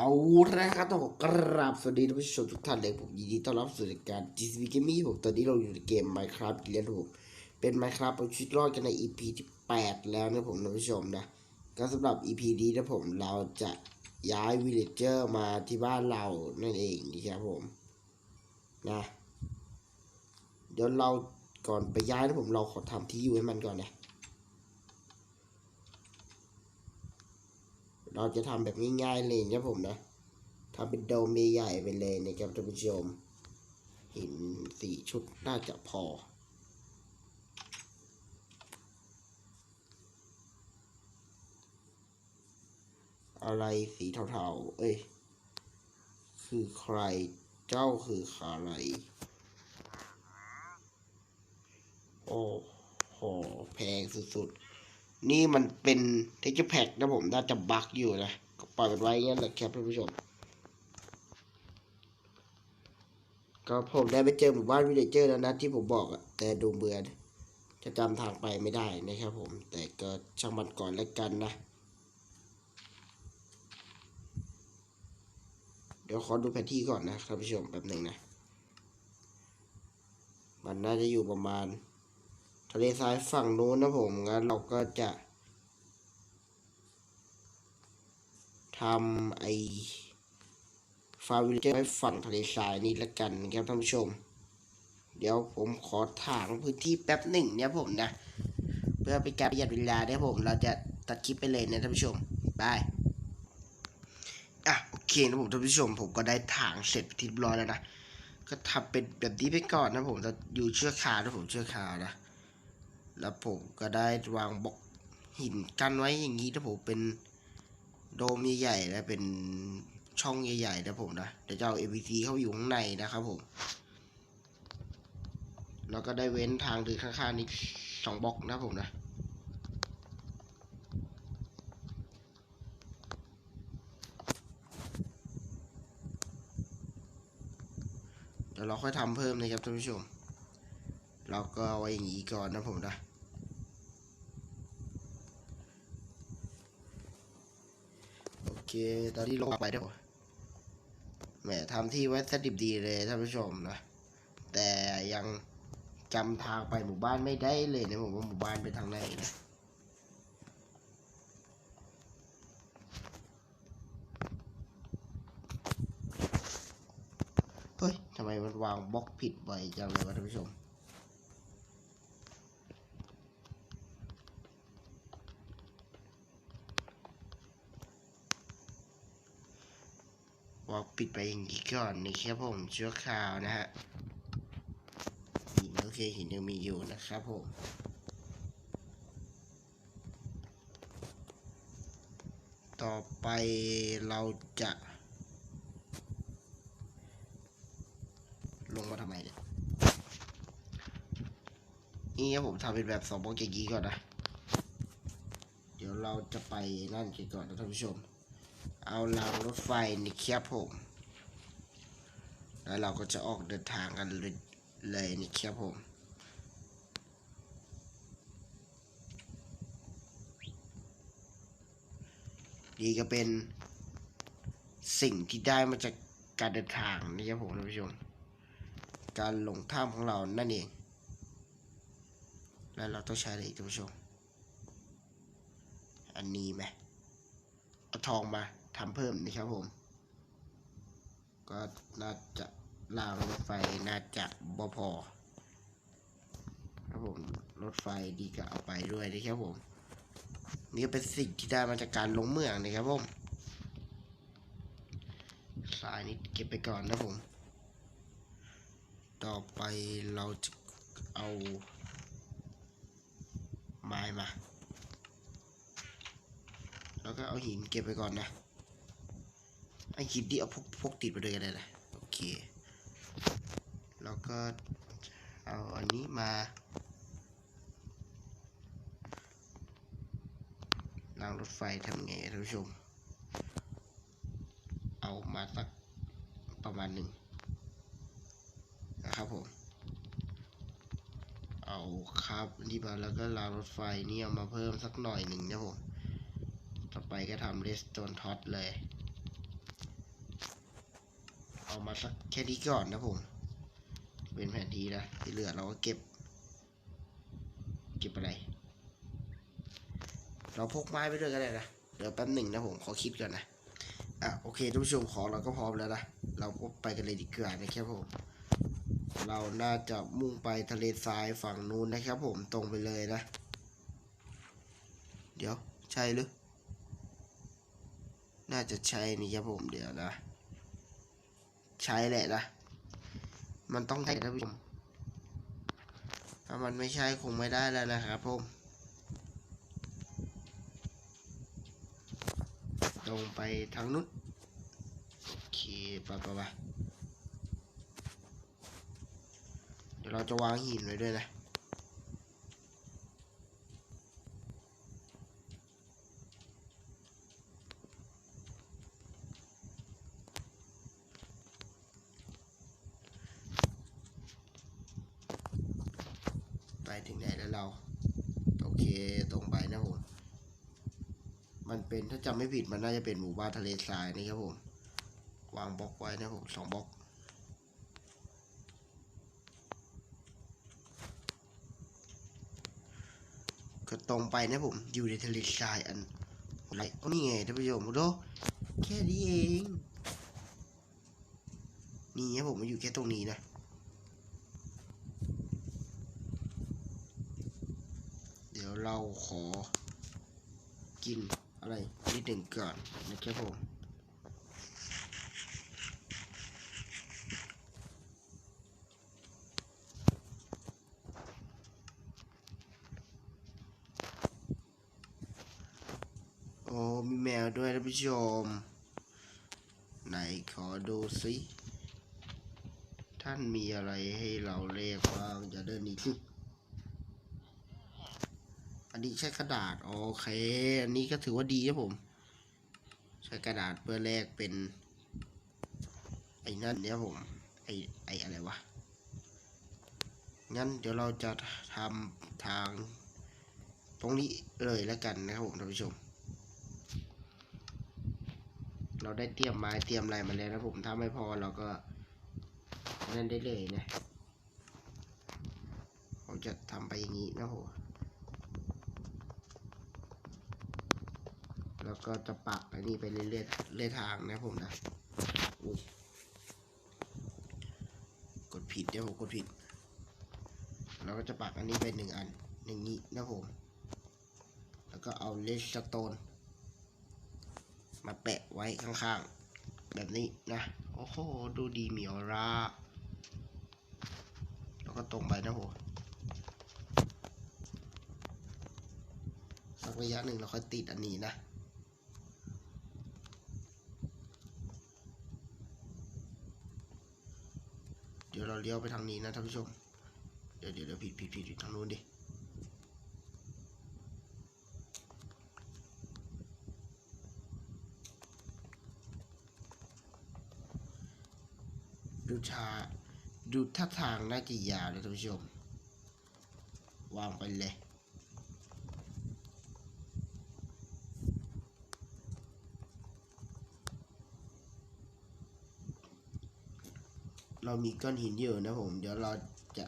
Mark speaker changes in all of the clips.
Speaker 1: เอาละครับต้องขอกราบสวัสดีท่านผู้ชมทุกท่านเลยผมยินดีต้อนรับสู่รายการ GCV Gaming ผมตอนนี้เราอยู่ในเกม Minecraft อีกแล้วนผมเป็น Minecraft เอาชีวิตรอดกันใน EP ที่ 8 แล้วนะผมท่านผู้ชมนะก็สำหรับ EP นี้นะผมเราจะย้าย Villager มาที่บ้านเรานั่นเองนะครับผมนะเดี๋ยวเราก่อนไปย้ายนะผมเราขอทำที่อยู่ให้มันก่อนนะ เราจะทำแบบง่ายๆเลยนะผมนะทำเป็นโดมใหญ่ไปเลยนะครับท่านผู้ชมหินสี่ชุดน่าจะพออะไรสีเทาๆ เอ้ย คือใคร เจ้าคือใคร โอ้โห แพงสุดๆ นี่มันเป็นเทคเจอร์แพ็กนะผมน่าจะบั๊กอยู่นะก็ปล่อยมันไว้งั้นแหละครับท่านผู้ชม ก็ผมได้ไปเจอหมู่บ้านวิลเลเจอร์แล้วนะที่ผมบอกอะแต่ดูเบือนจะจำทางไปไม่ได้นะครับผม แต่ก็ช่างมันก่อนแล้วกันนะ เดี๋ยวขอดูแผนที่ก่อนนะท่านผู้ชมแป๊บหนึ่งนะ มันน่าจะอยู่ประมาณ ทะเลทรายฝั่งนู้นนะผมงั้นเราก็จะทำไอฟาร์มวิลเจอร์ไว้ฝั่งทะเลทรายนี่ละกันครับท่านผู้ชม เดี๋ยวผมขอถางพื้นที่แป๊บหนึ่งเนี่ยผมนะ เพื่อเป็นการประหยัดเวลาเนี่ยผม เราจะตัดคลิปไปเลยนะท่านผู้ชมบายอะโอเคนะผมท่านผู้ชม ผมก็ได้ถางเสร็จที่รียบร้อยแล้วนะ ก็ทำเป็นแบบนี้ไปก่อนนะผมจะอยู่เชือกคานะผมเชือกคานะ แล้วผมก็ได้วางบล็อกหินกันไว้อย่างนี้นะผมเป็นโดมใหญ่ๆและเป็นช่องใหญ่ๆนะผมนะเดี๋ยวจะเอา APC เข้าอยู่ข้างในนะครับผมแล้วก็ได้เว้นทางดินข้างๆนี้สองบล็อกนะผมนะเดี๋ยวเราค่อยทำเพิ่มนะครับท่านผู้ชมเราก็เอาไว้อย่างนี้ก่อนนะผมนะ โอ เค ตอนที่ลงไปได้ผมแหมทำที่ไว้สดิบดีเลยท่านผู้ชมนะ แต่ยังจำทางไปหมู่บ้านไม่ได้เลยนะผมว่าหมู่บ้านไปทางไหนนะเฮ้ยทำไมมันวางบล็อกผิดบ่อยจังเลยวะท่านผู้ชม ปิดไปอย่างนี้ก่อนนี่ครับผมชั่วคราวนะฮะหินโอเคหินยังมีอยู่นะครับผมต่อไปเราจะ ลงมาทำไมเนี่ยนี่ครับผมทำเป็นแบบสองบล็อกอย่างนี้ก่อนนะ เดี๋ยวเราจะไปนั่นกันก่อนนะท่านผู้ชม เอารางรถไฟนี่ครับผม แล้วเราก็จะออกเดินทางกันเลยนี่ครับผมนี่ก็เป็นสิ่งที่ได้มาจากการเดินทางนี่ครับผมท่านผู้ชม การลงถ้ำของเรานั่นเอง แล้วเราต้องใช้อะไรอีกท่านผู้ชม อันนี้ไหมเอาทองมาทำเพิ่มนะครับผม ก็น่าจะ ล่างรถไฟน่าจะบ่พอครับผมรถไฟดีก็เอาไปด้วยนะครับผมนี่ก็เป็นสิ่งที่ได้มาจากการลงเมืองนะครับผมสายนี้เก็บไปก่อนนะผม ต่อไปเราจะเอาไม้มา แล้วก็เอาหินเก็บไปก่อนนะไอหินที่เอาพกพกติดไปด้วยกันเลยนะโอเค แล้วก็เอาอันนี้มาลางรถไฟทำไงท่านผู้ชม เอามาสักประมาณหนึ่งนะครับผม เอาครับนี่มาแล้วก็รางรถไฟนี่เอามาเพิ่มสักหน่อยหนึ่งนะผม ต่อไปก็ทำเรสโตนท็อตเลย เอามาสักแค่นี้ก่อนนะผม เป็นแผนที่นะที่เหลือเราก็เก็บ เก็บอะไร เราพกไม้ไปด้วยก็ได้นะเดี๋ยวแป๊บหนึ่งนะผมขอคิดก่อนนะอะโอเคท่านผู้ชมของเราก็พร้อมแล้วนะเราก็ไปกันเลยดีกว่านะครับผม เราน่าจะมุ่งไปทะเลทรายฝั่งนู้นนะครับผมตรงไปเลยนะ เดี๋ยวใช่หรือน่าจะใช่นี่ครับผมเดี๋ยวนะ ใช่แหละนะ มันต้องใช่ท่านผู้ชมถ้ามันไม่ใช่คงไม่ได้แล้วนะครับผมตรงไปทางนู้นโอเคไปไปไปเดี๋ยวเราจะวางหินไว้ด้วยนะ ถึงไหนแล้วเรา โอเคตรงไปนะผม มันเป็นถ้าจำไม่ผิดมันน่าจะเป็นหมู่บ้านทะเลทรายนะครับผม วางบล็อกไว้นะผมสองบล็อกก็ตรงไปนะผมอยู่ในทะเลทรายอันอะไรโอ้นี่ไงท่านผู้ชมดูแค่นี้เอง นี่ครับผมมันอยู่แค่ตรงนี้นะ เดี๋ยวเรา ขอกินอะไรนิดหนึ่งก่อนนะครับผมโอ้มีแมวด้วยท่านผู้ชม ไหนขอดูสิ ท่านมีอะไรให้เราเรียกบ้างจะเดินหนีสิอั นนี้ใช้กระดาษ โอเค อันนี้ก็ถือว่าดีครับผม ใช้กระดาษเพื่อแลกเป็น ไอ้นั่นเนี่ยผม ไอ้ไอ้อะไรวะ งั้นเดี๋ยวเราจะทำทาง ตรงนี้เลยแล้วกันนะครับผมท่านผู้ชม เราได้เตรียมไม้เตรียมอะไรมาแล้วนะผม ถ้าไม่พอเราก็นั่นได้เลยนะ ผมจะทำไปอย่างนี้นะผม แล้วก็จะปักอันนี้ไปเรื่อยๆเรื่อยทางนะผมนะอุ้ยกดผิดเดี๋ยวผมกดผิด เราก็จะปักอันนี้ไปหนึ่งอันอย่างนี้นะผม แล้วก็เอาเลสโตนมาแปะไว้ข้างๆ แบบนี้นะ โอ้โห ดูดีมีออร่า แล้วก็ตรงไปนะโหสักระยะหนึ่งเราค่อยติดอันนี้นะ เลี้ยวไปทางนี้นะท่านผู้ชมเดี๋ยวเดี๋ยวเดี๋ยวผิดผิดผิดผิดทางนู้นดิดูชาดูท่าทางน่าจะยาวเลยท่านผู้ชม วางไปเลย เรามีก้อนหินเยอะนะผม เดี๋ยวเราจะ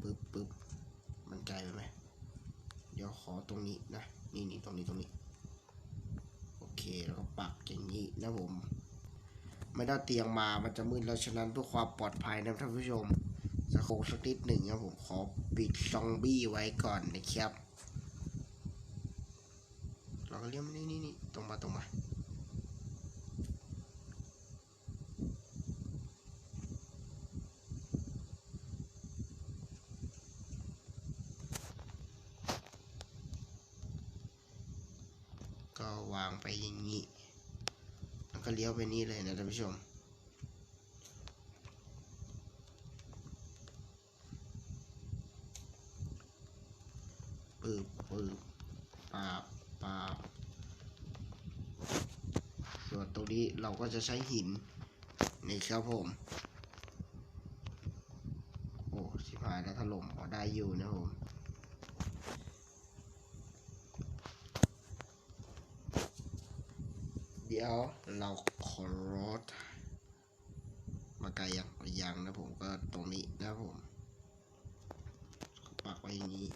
Speaker 1: ปึ๊บปึ๊บมันไกลไปไหมเดี๋ยวขอตรงนี้นะ นี่นี่ตรงนี้ตรงนี้ โอเคแล้วก็ปักอย่างนี้นะผม ไม่ได้เตียงมามันจะมืดแล้วฉะนั้นเพื่อความปลอดภัยนะท่านผู้ชมจะโคงสักนิดหนึ่งครับผมขอปิดซอมบี้ไว้ก่อนนะครับ เราก็เลี้ยวมานี่นี่นี่ตรงมาตรงมา ก็วางไปอย่างนี้ แล้ว ก็เลี้ยวไปนี่เลยนะท่านผู้ชม ปืบปืบปาบปาบส่วนตรงนี้เราก็จะใช้หินนี่ครับผม โอ้ชิบหายแล้วถล่มพอได้อยู่นะผม ดี๋ยวเราขอรสมาไกลยังยังนะผมก็ตรงนี้นะผมปักไว้อย่างนี้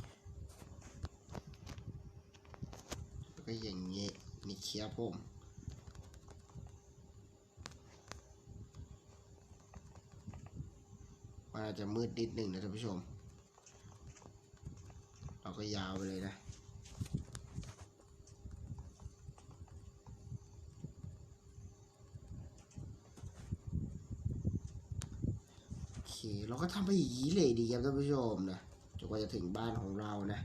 Speaker 1: แล้วก็อย่างนี้นี่เคียบผมมันอาจจะมืดนิดหนึ่งนะท่านผู้ชม เราก็ยาวไปเลยนะ โอเค เรา ก็ทำไปอย่างนี้เลยดีครับท่านผู้ชมนะจนกว่าจะถึงบ้านของเรานะ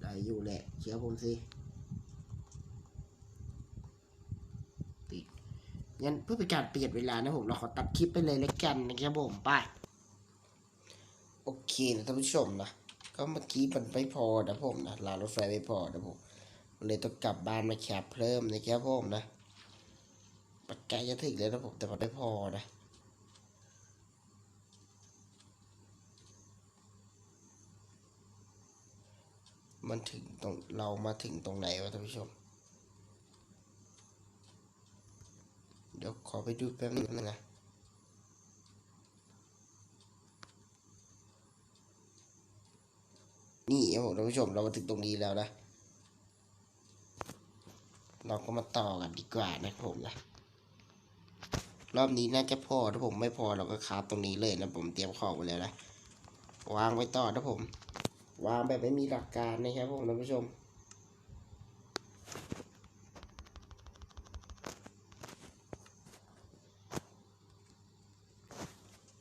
Speaker 1: ได้อยู่แหละเชื่อผมสิติดงั้นเพื่อเป็นการประหยัดเวลานะผมเราขอตัดคลิปไปเลยแล้วกันนะครับผมไปโอเคนะท่านผู้ชมนะก็เมื่อกี้มันไม่พอนะผมนะรารถไฟไม่พอนะผมเลยต้องกลับบ้านมาแคปเพิ่มนะครับผมนะ ปัจจัยจะถึงแล้วนะผมแต่มันไม่พอนะมันถึงตรงเรามาถึงตรงไหนวะท่านผู้ชม เดี๋ยวขอไปดูแป๊บนึงนะนี่ครับผมท่านผู้ชมเรามาถึงตรงนี้แล้วนะ เราก็มาต่อกันดีกว่านะผมนะ รอบนี้น่าจะพอถ้าผมไม่พอเราก็คาบตรงนี้เลยนะผมเตรียมของไว้แล้วนะวางไว้ต่อนะผม วางแบบไม่มีหลักการนะครับผมท่านผู้ชม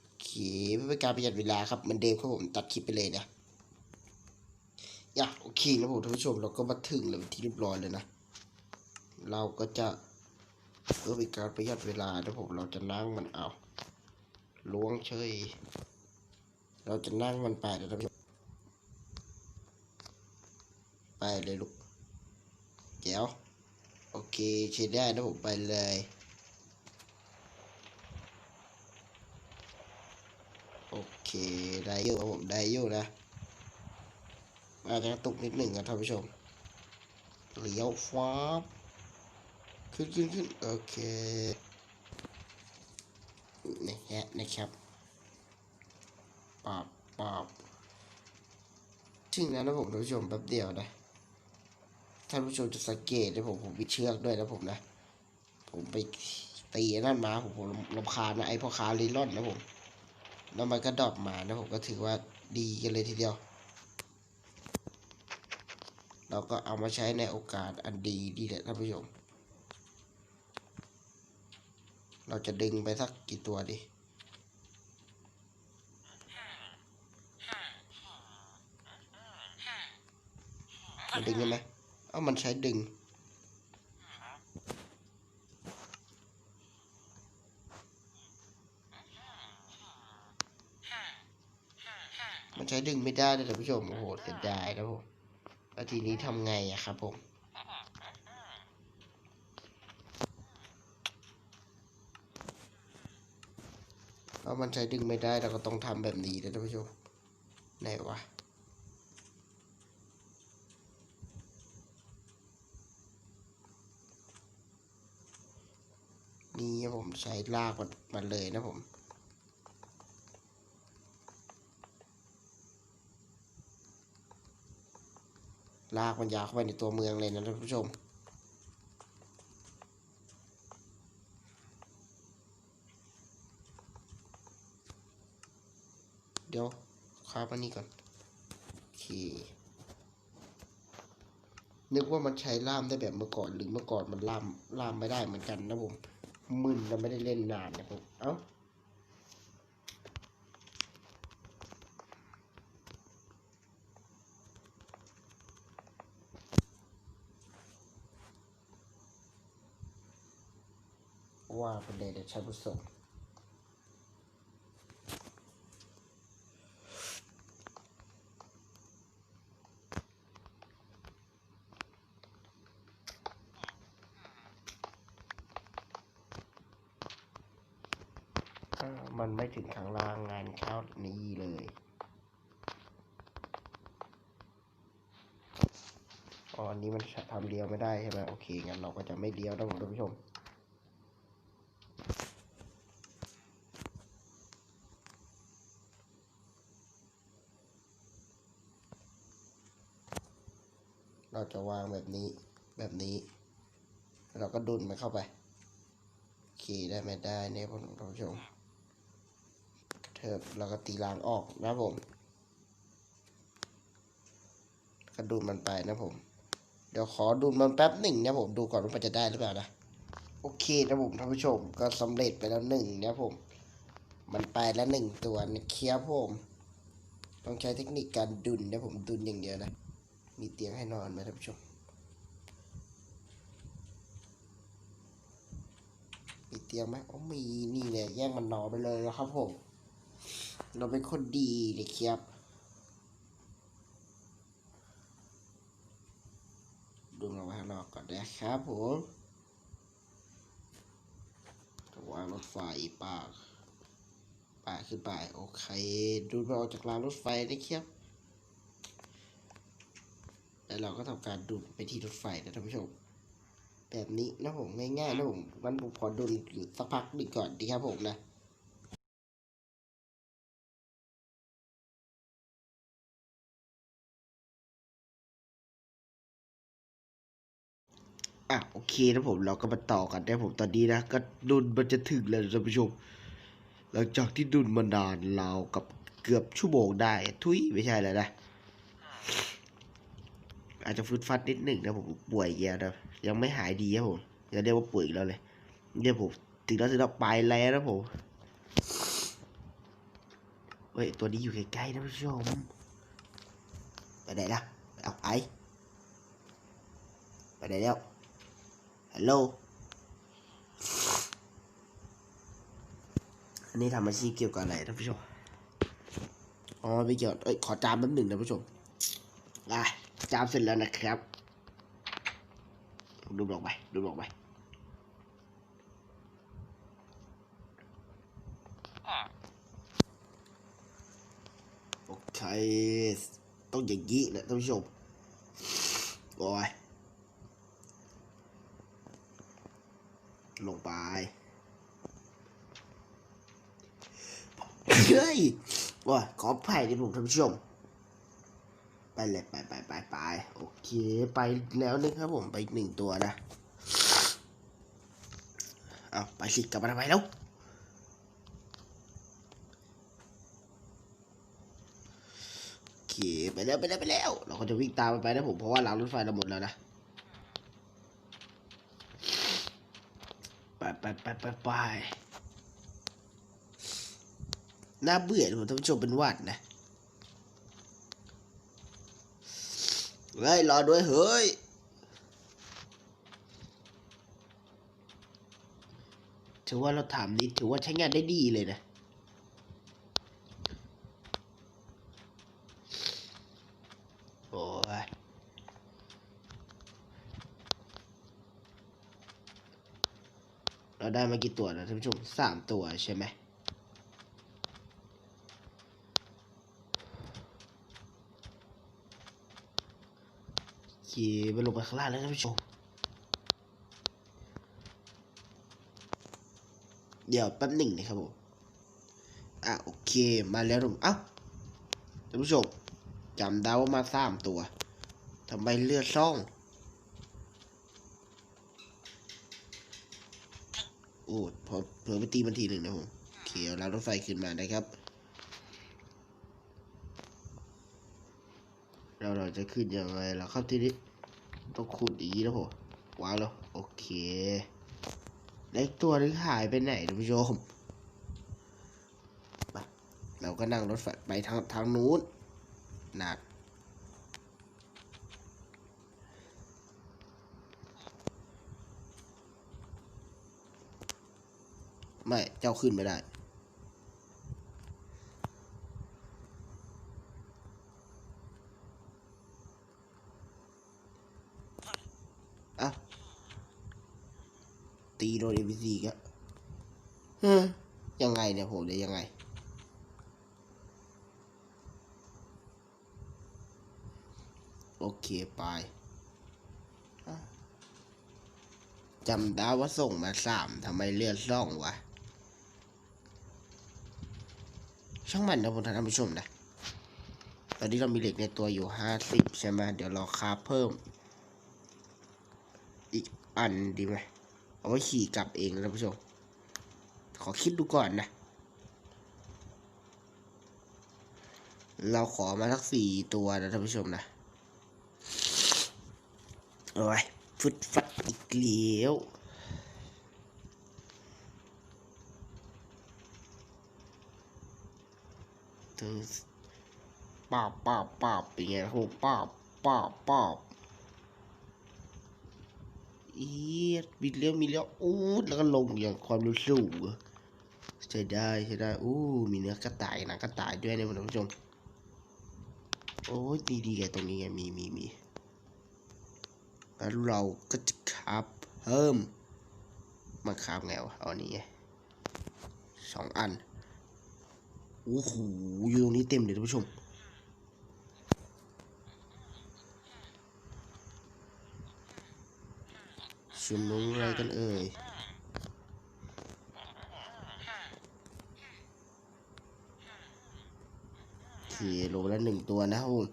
Speaker 1: โอเคเพื่อเป็นการประหยัดเวลาครับมันเดิมครับผมตัดคลิปไปเลยนะอย่าโอเคนะผมท่านผู้ชมเราก็มาถึงแล้วที่เรียบร้อยเลยนะ เราก็จะ เพื่อเป็นการประหยัดเวลานะผมเราจะนั่งมันเอาล้วงเฉย เราจะนั่งมันไปนะท่านผู้ชมไปเลยลูกแจ๋วโอเคใช้ได้นะผมไปเลยโอเคได้อยู่ครับผมได้อยู่นะอาจจะตุกนิดหนึ่งครับท่านผู้ชมเลี้ยวฟ้า ขึ้นขึ้นขึ้นโอเคนี่ฮะนะครับปอบปอบถึงแล้วนะผมท่านผู้ชมแป๊บเดียวนะท่านผู้ชมจะสังเกตนะผมผมวิเชือกด้วยนะผมนะ ผมไปตีนั่นมาผมผมรำคาญนะไอพ่อค้าลีลอนนะผมแล้วมันก็ดรอปมานะผมก็ถือว่าดีกันเลยทีเดียว เราก็เอามาใช้ในโอกาสอันดีดีแหละท่านผู้ชม เราจะดึงไปสักกี่ตัวดีมันดึงได้ไหมเอ้ามันใช้ดึง มันใช้ดึงไม่ได้เลยท่านผู้ชม โอ้โหเสียดายนะผมแล้วทีนี้ทำไงอะครับผม เพรามันใช้ดึงไม่ได้เราก็ต้องทำแบบนี้นะท่านผู้ชมไหนวะนี่ผมใช้ลากมันมาเลยนะผมลากมันยาวเข้าไปในตัวเมืองเลยนะท่านผู้ชม เดี๋ยวคาบ อันนี้ก่อนโอเคนึกว่ามันใช้ล่ามได้แบบเมื่อก่อนหรือเมื่อก่อนมันล่ามล่ามไม่ได้เหมือนกันนะผมมึนแล้วไม่ได้เล่นนานนะผมเอ้าว่าเป็นเดี๋ยวใช้ผู้ส่ง อ่า มันไม่ถึงข้างล่างงานเข้านี้เลย อ๋ออันนี้มันทำเลี้ยวไม่ได้ใช่ไหมโอเค งั้นเราก็จะไม่เลี้ยวนะผมท่านผู้ชมเราจะวางแบบนี้แบบนี้ เราก็ดุนมันเข้าไปโอเคได้ไหมได้เนี่ยผมท่านผู้ชม เทิบเราก็ตีรางออกนะผมก็ดูดมันไปนะผม เดี๋ยวขอดูดมันแป๊บหนึ่งนะผมดูก่อนว่ามันจะได้หรือเปล่านะโอเคนะผมท่านผู้ชมก็สำเร็จไปแล้วหนึ่งนะผม มันไปแล้วหนึ่งตัวนะครับผม ต้องใช้เทคนิคการดุนนะผมดุนอย่างเดียวนะ มีเตียงให้นอนไหมท่านผู้ชมมีเตียงไหมโอ๋อมีนี่เลยแย่งมันนอนไปเลยนะครับผม เราเป็นคนดีเลยครับดูมาไว้ข้างนอก่อนนะครับผมวางรถไฟปากปากขึ้นไปโอเค ดูมาออกจากรางรถไฟนะครับแล้วเราก็ทำการดูดไปที่รถไฟนะท่านผู้ชม แบบนี้นะผมง่ายๆนะผมงั้นผมขอดูอยู่สักพักหนึ่งก่อนดีครับผมนะ อะโอเคนะผมเราก็มาต่อกันได้ผมตอนนี้นะก็ดุนมันจะถึงแล้วท่านผู้ชม หลังจากที่ดุนมานานเราวกับเกือบชั่วโมงได้ ทุยไม่ใช่แล้วนะ อาจจะฟึดฟัดนิดหนึ่งนะผมป่วยเยอะนะยังไม่หายดีครับผมอย่าเรียกว่าป่วยอีกแล้วเลยเรียกผมถึงแล้วถึงแล้วไปแล้วนะผมเฮ้ยตัวนี้อยู่ใกล้ๆนะผู้ชมไปไหนล่ะเอาไปไปไหนแล้ว ฮัลโหล อันนี้ทำอาชีพเกี่ยวกับอะไรท่านผู้ชม อ๋อไม่เกี่ยวเอ้ยขอจามแป๊บหนึ่งนะผู้ชม อะจามเสร็จแล้วนะครับ ดูดอกไป ดูดออกไปโอเค ต้องอย่างนี้แหละท่านผู้ชม โอ้ย ลงไป เฮ้ยว่าขอไผ่ดิผมท่านผู้ชม ไปเลยไปไปไปไปโอเค ไปแล้วนึงครับผมไปอีกหนึ่งตัวนะ เอาไปสิกลับมาทำไมแล้วโอเคไปแล้วไปแล้วไปแล้ว เราก็จะวิ่งตามมันไปนะผมเพราะว่าหลังรถไฟเราหมดแล้วนะ ไปไปไปไปไปน่าเบื่อผมท่านผู้ชมเป็นวัดนะเฮ้ยรอด้วยเฮ้ยถือว่าเราถามนี้ถือว่าใช้งานได้ดีเลยนะ โอ้ย เราได้ มากี่ตัวนะท่านผู้ชมสามตัวใช่ไหมขี่ไปลงไปข้างล่างแล้วท่านผู้ชม เดี๋ยวแป๊บหนึ่งนะครับผม อะโอเคมาแล้วผมเอ้าท่านผู้ชมจำได้ว่ามาสามตัวทำไมเลือดซ่อง โอ้พอเผลอไปตีมันทีหนึ่งนะผมโอเคเรารถไฟขึ้นมานะครับ เราเราจะขึ้นยังไงล่ะครับทีนี้ต้องขุดอี๋นะผมว้างแล้วโอเคเล็กตัวนึงหายไปไหนท่านผู้ชมเราก็นั่งรถไฟไปทางทางนู้นหนัก ไม่ เจ้าขึ้นไม่ได้ อะตีโดนเอ็มซีก็ฮ้ยยังไงเนี่ยผมเลยยังไง โอเค ไปจำได้ว่าส่งมาสามทำไมเลือดซ่องวะ ช่างมันนะผมท่านผู้ชมนะ ตอนนี้เรามีเหล็กในตัวอยู่ห้าสิบใช่ไหมเดี๋ยวเราคาเพิ่ม อีกอันดีไหมเอาไว้ขี่กลับเองนะท่านผู้ชม ขอคิดดูก่อนนะ เราขอมาสักสี่ตัวนะท่านผู้ชมนะ โอ้ยฟึดฟัดอีกแล้ว เธอป้าบป้าป้าเป็นไงครับผมป้าป้าป้าบอีดมีเลี้ยวมีเลี้ยวอู้แล้วก็ลงอย่างความร็วสูงใช้ได้ใช้ได้อู้มีเนื้อกระต่ายนังกระต่ายด้วยนะท่านผู้ชมโอ้ยดีดีไงตรงนี้ไงมีมีมีแล้วเราก็จะคับเพิ่มมาคับไงวะเอาอันนี้สองอัน โอ้โหอยู่ตรงนี้เต็มเลยท่านผู้ชม ชุมนุมอะไรกันเอ่ยโอเคลงแล้วหนึ่งตัวนะครับผม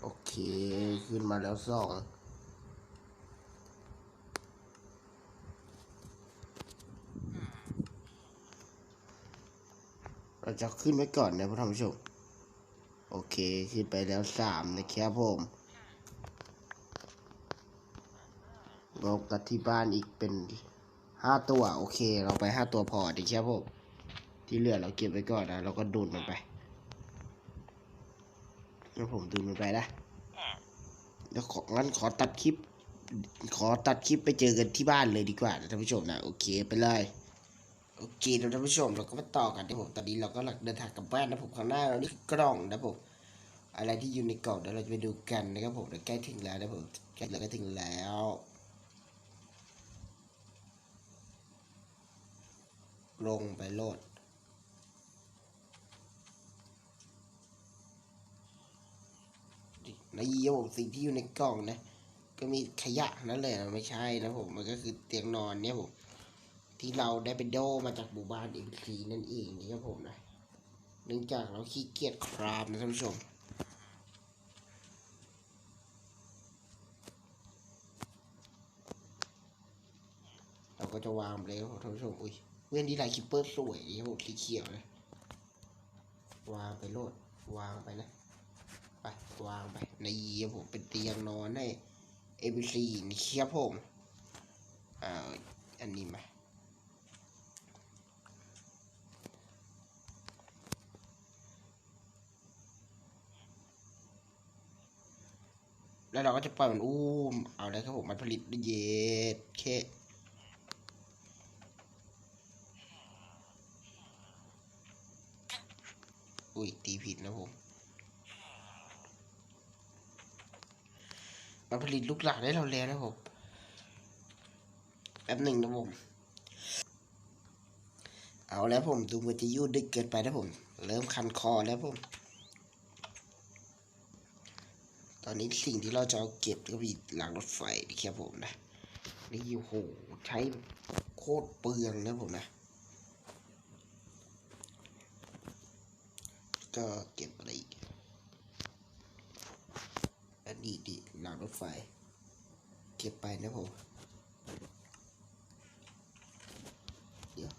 Speaker 1: โอเค ขึ้น มาแล้วสองเราจะขึ้นไว้ก่อนนะท่านผู้ชม โอเค ขึ้นไปแล้วสามนะครับผมลงกับที่บ้านอีกเป็นห้าตัว โอเค เราไปห้าตัวพอดีครับผม ที่เหลือเราเก็บไว้ก่อนนะ เราก็ดูดมันไปแล้วผมดูดมันไปนะ เดี๋ยวของั้นขอตัดคลิป ขอตัดคลิปไปเจอกันที่บ้านเลยดีกว่านะท่านผู้ชมนะโอเคไปเลยโอเคท่านผู้ชมเราก็มาต่อกันที่ผมตอนนี้เราก็หลักเดินทางกลับบ้านนะผมข้างหน้าเรานี่กล่องนะผมอะไรที่อยู่ในกล่องเดี๋ยวเราจะไปดูกันนะครับผมเดี๋ยวใกล้ถึงแล้วนะผมใกล้แล้วก็ถึงแล้วลงไปโหลด ในยี่ผมสิ่งที่อยู่ในกล่องนะ ก็มีขยะนั่นเลยนะไม่ใช่นะผมมันก็คือเตียงนอนเนี่ยผมที่เราได้ไปโดมาจากหมู่บ้านเอ็มซีนั่นเองนะครับผมนะเนื่องจากเราขี้เกียจครามนะท่านผู้ชมเราก็จะวางเลยท่านผู้ชมอุ้ยเว้นที่ลายคิปเปอร์สวยดีครับผมสีเขียวนะวางไปโลดวางไปนะ ไปวางไปในเยีครับผมเป็นเตียงนอนให้เอ c ซีนี่ครับผมอ่าอันนี้มาแล้วเราก็จะปล่อยมันอุ้มเอาเลยครับผมมันผลิตเย็ดแค่อุ้ยตีผิดนะผม มันผลิตลูกหลานได้เราแล้วนะผมแป๊บหนึ่งนะผม เอาแล้วผมดูมันจะยืดดึกเกินไปนะผม เริ่มคันคอแล้วผม ตอนนี้สิ่งที่เราจะเอาเก็บก็มีหลังรถไฟนะครับผมนะ นี่โหใช้โคตรเปลืองนะผมนะ ก็เก็บ อะไรอีกอันนี้ดิหลังรถไฟ เก็บไปนะผมเดี๋ยว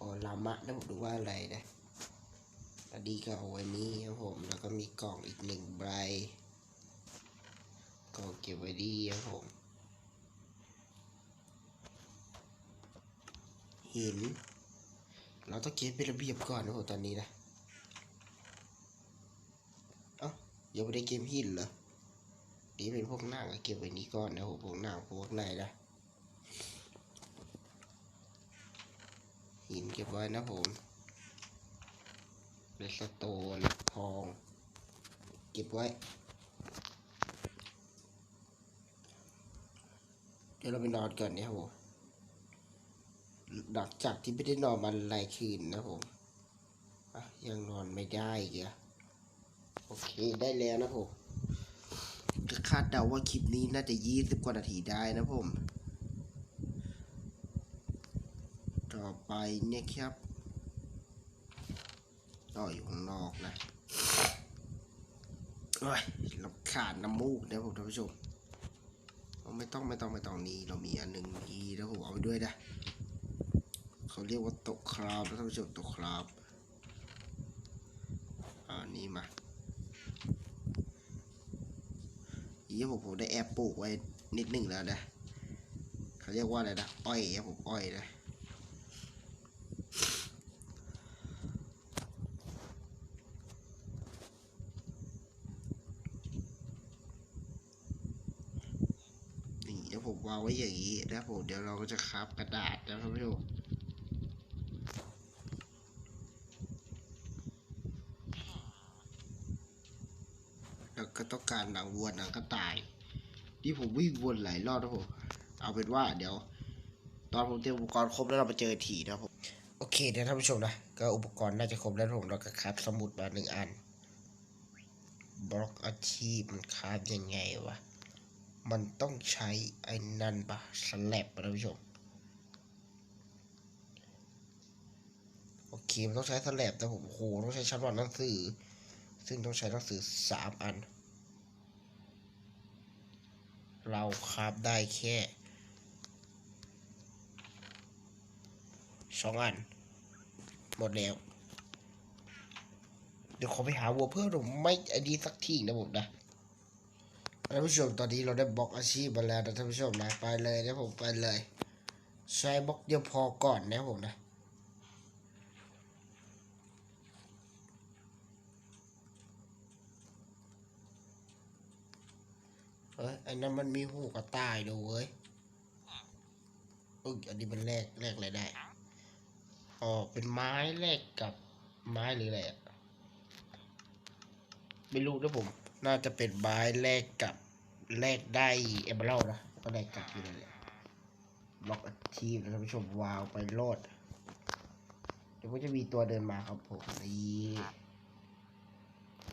Speaker 1: อ๋อลามะนะผมดูว่าอะไรนะอันนี้ก็เอาไว้นี้ครับผม แล้วก็มีกล่องอีกหนึ่งใบกล่องเก็บไว้ดีครับผมหินเราต้องเก็บเป็นระเบียบก่อนนะผมตอนนี้นะ เอ้า ยังไม่ได้เก็บหินเหรอนี่เป็นพวกหนังอะเก็บไว้นี้ก่อนนะผมพวกหนังพวกไหนนะหินเก็บไว้นะผมเลสโตนทอง เก็บไว้ เดี๋ยวเราไปนอนก่อนเนี่ยครับผมหลังจากที่ไม่ได้นอนมาหลายคืนนะผมยังนอนไม่ได้อีกอะ โอเคได้แล้วนะผมก็คาดเดาว่าคลิปนี้น่าจะยี่สิบกว่านาทีได้นะผม ต่อไปเนี่ยครับต่ออยู่ข้างนอกนะโอ้ยลำขาดน้ำมูกนะผมท่านผู้ชมเอาไม่ต้องไม่ต้องไม่ต้องนี้เรามีอันหนึ่งนี้แล้วผมเอาไปด้วยนะเขาเรียกว่าตกคราวนะท่านผู้ชมตกคราวอ่านี่มา ยี่ผมผมได้แอบปลูกไว้นิดหนึ่งแล้วนะเขาเรียกว่าอะไรนะอ้อยครับผมอ้อยนะนี่เดี๋ยวผมวางไว้อย่างนี้นะผมเดี๋ยวเราก็จะคราบกระดาษนะท่านผู้ชม แล้วก็ต้องการ หนังวัวหนังกระต่าย ที่ผมวิ่งวนหลายรอบนะผมเอาเป็นว่าเดี๋ยว ตอนผมเตรียมอุปกรณ์ครบแล้วเรามาเจอทีนะผมโอเคเดี๋ยวท่านผู้ชมนะก็อุปกรณ์น่าจะครบแล้วผมเราก็คับสมุดมาหนึ่งอันบล็อกอาชีพมันคาบยังไงวะมันต้องใช้ไอ้นั่นปะสแลบปะท่านผู้ชมโอเคมันต้องใช้สแลบแต่ผมโอ้โหต้องใช้ชั้นวางหนังสือ ซึ่งต้องใช้หนังสือสามอัน เราคาบได้แค่สองอัน หมดแล้ว เดี๋ยวขอไปหาวัวเพิ่มผมไม่ไอดีสักทีนะผมนะท่านผู้ชมตอนนี้เราได้บล็อกอาชีพมาแล้วนะท่านผู้ชมนะไปเลยนะผมไปเลย ใช้บล็อกเดียวพอก่อนนะผมนะ ยไอ้นั่นมันมีหูกระต่ายดูเว้ยเอยอันนี้มันแลกแลกอะไรได้อ๋อเป็นไม้แลกกับไม้หรืออะไรอะไม่รู้นะผม น่าจะเป็นไม้แลกกับแลกได้เอเมอรัลนะก็แลกกลับอยู่นั่นแหละบล็อกอาชีพนะท่านผู้ชมวาวไปโลดเดี๋ยวก็จะมีตัวเดินมาครับผมนี่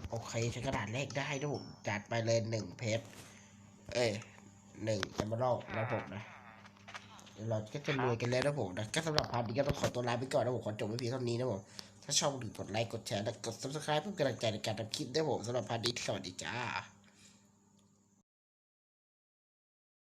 Speaker 1: โอเคใช้กระดาษแลกได้นะผมจัดไปเลยหนึ่งเพชร เอ้ยหนึ่งเอมเบอรัลนะผมนะเดี๋ยวเราก็จะรวยกันแล้วนะผมนะก็สำหรับพาร์ทนี้ก็ต้องขอตัวลาไปก่อนนะผมขอจบไว้เพียงเท่านี้นะผมถ้าชอบถึงกดไลค์กดแชร์และกด subscribe เพื่อเป็นกำลังใจในการทำคลิปได้ผมสำหรับพาร์ทนี้สวัสดีจ้า